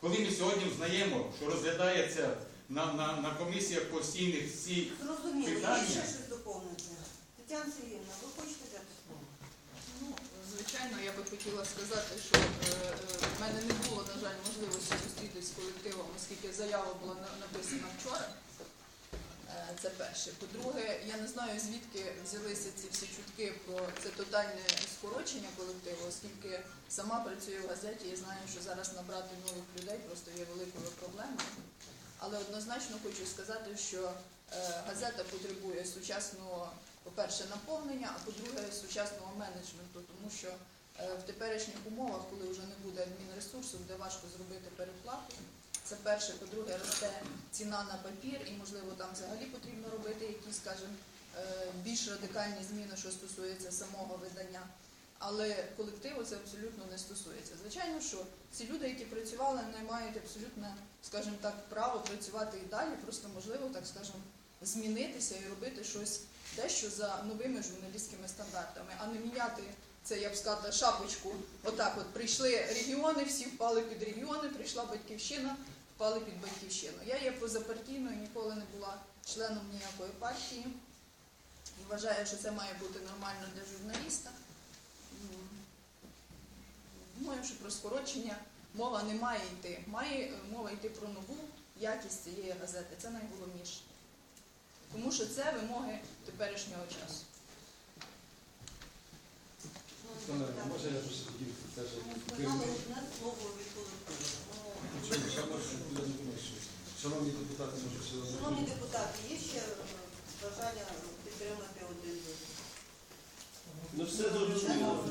Коли ми сьогодні взнаємо, що розглядається на, на, на комісіях постійних всі Зрозуміло, є ще щось доповнити. Тетяна Сергіївна, ви хочете взяти слово? Ну, звичайно, я би хотіла сказати, що е, е, в мене не було, на жаль, можливості зустрітися з колективом, оскільки заява була написана вчора. Це перше. По-друге, я не знаю, звідки взялися ці всі чутки про це тотальне скорочення колективу, оскільки сама працюю в газеті і знаю, що зараз набрати нових людей просто є великою проблемою. Але однозначно хочу сказати, що е, газета потребує сучасного, по-перше, наповнення, а по-друге, сучасного менеджменту, тому що е, в теперішніх умовах, коли вже не буде адмінресурсу, де важко зробити переплату. Це перше, по-друге, росте ціна на папір, і можливо там взагалі потрібно робити якісь, скажімо, е, більш радикальні зміни, що стосується самого видання. Але колективу це абсолютно не стосується. Звичайно, що ці люди, які працювали, не мають абсолютно, скажімо так, право працювати і далі. Просто можливо, так скажімо, змінитися і робити щось дещо за новими журналістськими стандартами, а не міняти це, я б сказала, шапочку. Отак, от прийшли регіони, всі впали під регіони, прийшла батьківщина, впали під батьківщину. Я є позапартійною, ніколи не була членом ніякої партії. І вважаю, що це має бути нормально для журналіста. Думаю, що про скорочення мова не має йти. Має е, мова йти про нову якість цієї газети. Це найголовніше. Тому що це вимоги теперішнього часу. Ну, може я просто хотів теж Ми знали одне слово від колективу. Чому? Ще може, я не думаю, що шановні депутати, може все Ну, Шановні депутати, є ще е, бажання підтримати один? Ну все Все